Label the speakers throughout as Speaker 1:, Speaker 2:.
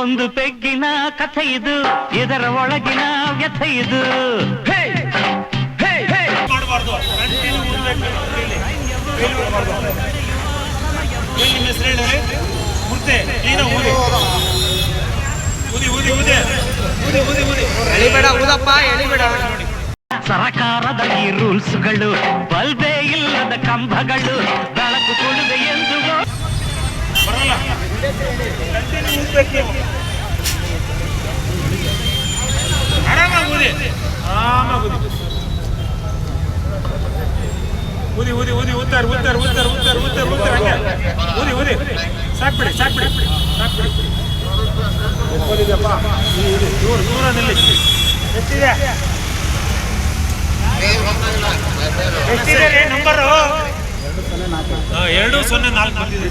Speaker 1: ಒಂದು ಪೆಗ್ಗಿನ ಕಥೆ ಇದು ಇದರ ಒಳಗಿನ ವ್ಯಥೆ ಇದು. ಹೇ ಹೇ ಹೇ
Speaker 2: ಮಾಡಬಾರ್ದು. ಕಂಟಿನ್ಯೂ ಇಲ್ಲಿ ಫೇಲ್ಯೂರ್ ಮಾಡಬಾರ್ದು. ಏನು ನಿಮ್ಮ ಹೆಸರು ಹೇಳಿ ಮುರ್ತೆ ಈಗ ಊದಿ. ಊದಿ ಊದಿ ಊದಿ. ಊದಿ ಊದಿ ಊದಿ.
Speaker 3: ಊದಪ್ಪ ಎಳಿಬೇಡ.
Speaker 2: ನೋಡಿ.
Speaker 1: ಸರಕಾರದ ಈ ರೂಲ್ಸ್ಗಳು ಬಲ್ಬೇ ಇಲ್ಲದ ಕಂಬಗಳು
Speaker 2: ಆರಾಮಾಗಿ ಊದಿ ಆರಾಮಾಗಿ ಊದಿ ಊದಿ ಊದಿ ಉತ್ತರ ಊದ್ತಾರೆ ಊದ್ತಾರೆ ಊದ್ತಾರೆ ಊದ್ತಾರೆ ಊದ್ತಾರೆ ಹಂಗೆ ಊದಿ ಊದಿ ಸಾಕ್ಬಿಡಿ ಸಾಕ್ಬಿಡಿ ಸಾಕ್ಬಿಡಿ ದೂರ ನಿಲ್ಲಿ ಎಷ್ಟಿದೆ ನಂಬರು ಎರಡು ಸೊನ್ನೆ ನಾಲ್ಕು ಬಂದಿದೆ.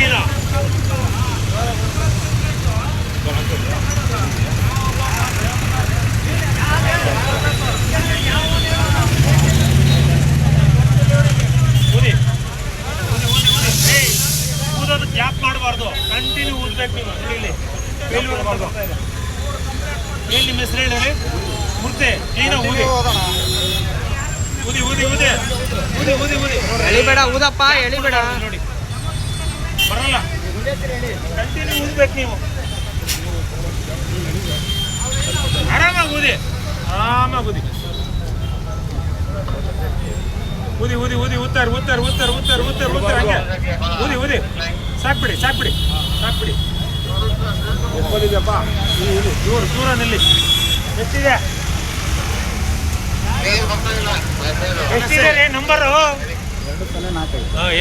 Speaker 2: ಇಲ್ಲ ಯಾಕೆ ಮಾಡಬಾರ್ದು? ಕಂಟಿನ್ಯೂ ಊದ್ಬೇಕು ನೀವು ಇಲ್ಲಿ ಫೇಲ್ಯೂರ್ ಮಾಡಬಾರ್ದು ಏನು ನಿಮ್ಮ ಹೆಸರು ಹೇಳಿ ಮುರ್ತೆ ಕ್ಲೀನ ಊದಿ? ಊದಿ ಊದಿ ಊದಿ. ಊದಿ ಊದಿ ಊದಿ.
Speaker 3: ಎಳಿಬೇಡ ಊದಪ್ಪ ಎಳಿಬೇಡ.
Speaker 2: ನೋಡಿ. ಬರಲ್ಲ. ಕಂಟಿನ್ಯೂ ಊದ್ಬೇಕು ನೀವು. ಆರಾಮಾಗಿ ಊದಿ. ಆರಾಮಾಗಿ ಊದಿ. ಊದಿ ಊದಿ ಊದಿ ಊದ್ತಾರೆ ಊದ್ತಾರೆ ಊದ್ತಾರೆ ಊದ್ತಾರೆ ಊದ್ತಾರೆ ಊದ್ತಾರೆ ಹಂಗೆ. ಊದಿ ಊದಿ. ಸಾಕ್ಬಿಡಿ ಸಾಕ್ಬಿಡಿ. ಸಾಕ್ಬಿಡಿ. ಎಪ್ಪದಿದೆಯಪ್ಪ ದೂರ ದೂರ ನಿಲ್ಲಿ. ಎಷ್ಟಿದೆ? ಎಷ್ಟಿದೆ ರೀ ನಂಬರು?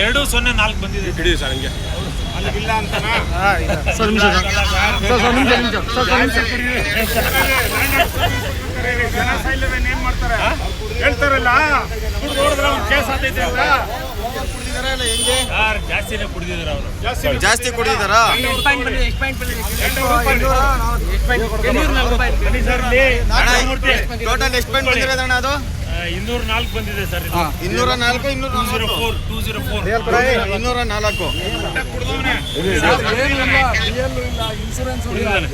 Speaker 2: ಎರಡು ಸೊನ್ನೆ ನಾಲ್ಕು ಬಂದಿದೆ. ಹಿಡಿ ಸರ್ ಹಂಗೆ. ಸರ್ ಅಂತನಾ ಜನ ಸಾಯಿಲ್ಲದೆ ಏನ್ ಮಾಡ್ತಾರೆ. ಹೇಳ್ತಾರಲ್ಲ. ನೋಡಿದ್ರೆ ಒಂದು ಕೇಸ್ ಆಗ್ತೈತೆ ಅಂತ. ಯಾರು ಜಾಸ್ತಿನೇ ಕುಡಿದಿದ್ದಾರೆ ಅವರು? ಜಾಸ್ತಿ
Speaker 4: ಕುಡಿದಾರ ಟೋಟಲ್ ಎಷ್ಟು ಪಾಯಿಂಟ್ ಅದು?
Speaker 2: ಇನ್ನೂರ ನಾಲ್ಕು ಬಂದಿದೆ ಸರ್
Speaker 4: ಇನ್ನೂರ ನಾಲ್ಕು ಇನ್ನೂರ
Speaker 2: two zero four two zero four.
Speaker 4: ಇನ್ನೂರ ನಾಲ್ಕು.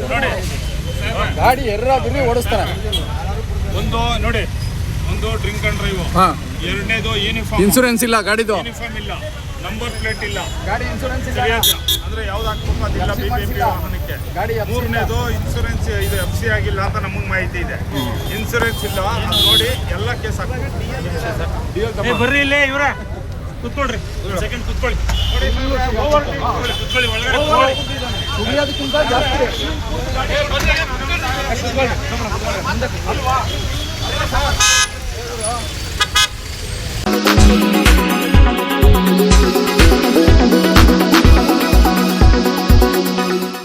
Speaker 2: ನೋಡಿ
Speaker 5: ಗಾಡಿ ಎರ್ರ ಓಡಿಸ್ತಾರೆ.
Speaker 2: ಒಂದು ನೋಡಿ. ಒಂದು ಡ್ರಿಂಕ್ ಅಂಡ್ ಡ್ರೈವ್
Speaker 5: ಹಾ.
Speaker 2: ಎರಡನೇದು ಯೂನಿಫಾರ್ಮ್
Speaker 5: ಇನ್ಸೂರೆನ್ಸ್ ಇಲ್ಲ ಗಾಡಿದು.
Speaker 2: ಯೂನಿಫಾರ್ಮ್ ಇಲ್ಲ. ನಂಬರ್ ಪ್ಲೇಟ್ ಇಲ್ಲ.
Speaker 5: ಗಾಡಿ ಇನ್ಸೂರೆನ್ಸ್ ಇಲ್ಲ.
Speaker 2: ಅಂದ್ರೆ ಯಾವ್ದು ಹಾಕ್ಬೇಕು ಅದಿಲ್ಲ ಬಿ ಪಿ ವಾಹನಕ್ಕೆ.
Speaker 5: ಗಾಡಿ
Speaker 2: ಮೂರನೇದು ಇನ್ಸೂರೆನ್ಸ್ ಇದು ಎಫ್ ಸಿ ಆಗಿಲ್ಲ ಅಂತ ನಮಗೆ ಮಾಹಿತಿ ಇದೆ. ಇನ್ಸೂರೆನ್ಸ್ ಇಲ್ಲ. ಅದ್ ನೋಡಿ ಎಲ್ಲ ಕೇಸ್ ಹಾಕ್ಬೇಕು. ಬರ್ರಿ ಇಲ್ಲೇ ಇವ್ರ. ಕುತ್ಕೊಳ್ರಿ. ಸೆಕೆಂಡ್ ಕುತ್ಕೊಳ್ಳಿ. ಕುತ್ಕೊಳ್ಳಿ, ಕುತ್ಕೊಳ್ಳಿ ಒಳಗಡೆ ಕುತ್ಕೊಳ್ಳಿ.
Speaker 5: ಕುಡಿಯೋದಕ್ಕಿಂತ ಜಾಸ್ತಿ.
Speaker 2: ಅಲ್ವಾ? được không?